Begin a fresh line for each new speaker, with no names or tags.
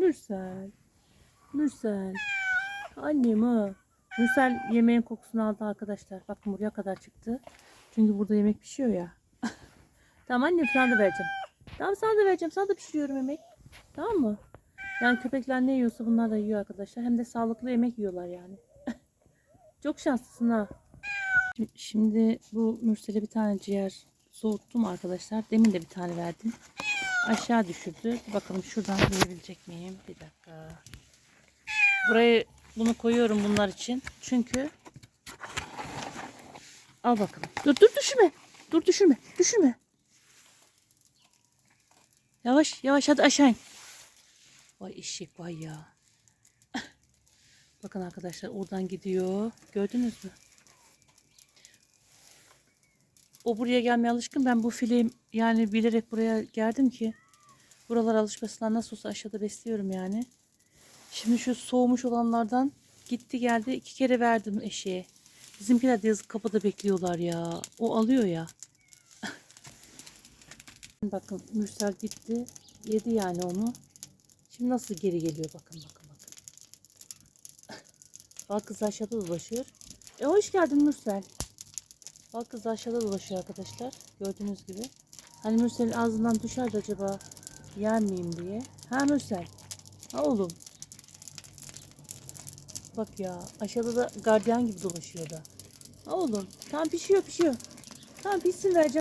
Mürsel. Mürsel. Annem ha. Mürsel yemeğin kokusunu aldı arkadaşlar. Bakın buraya kadar çıktı. Çünkü burada yemek pişiyor ya. tamam annem sana da vereceğim. Tamam sana da vereceğim. Sana da pişiriyorum yemek. Tamam mı? Yani köpekler ne yiyorsa bunlar da yiyor arkadaşlar. Hem de sağlıklı yemek yiyorlar yani. Çok şanslısın ha. Şimdi- bu Mürsel'e bir tane ciğer soğuttum arkadaşlar. Demin de bir tane verdim. Aşağı düşürdü. Bakalım şuradan yiyebilecek miyim? Bir dakika. Burayı bunu koyuyorum bunlar için. Çünkü al bakalım. Dur dur düşürme. Dur düşürme. Düşürme. Yavaş yavaş hadi aşağı in. Vay eşek vay ya. Bakın arkadaşlar oradan gidiyor. Gördünüz mü? O buraya gelmeye alışkın. Ben bu film yani bilerek buraya geldim ki buralar alışmasından nasıl olsa aşağıda besliyorum yani. Şimdi şu soğumuş olanlardan gitti geldi iki kere verdim eşeğe. Bizimkiler de yazık kapıda bekliyorlar ya. O alıyor ya. bakın Mürsel gitti. Yedi yani onu. Şimdi nasıl geri geliyor bakın bakın bakın. Bak kız aşağıda dolaşıyor. E hoş geldin Mürsel. Bak kız aşağıda dolaşıyor arkadaşlar. Gördüğünüz gibi. Hani Mürsel'in ağzından düşer de acaba yer miyim diye. Ha Mürsel. Ha oğlum. Bak ya aşağıda da gardiyan gibi dolaşıyor da. Ha oğlum. Tamam pişiyor pişiyor. Tamam pişsin vereceğim.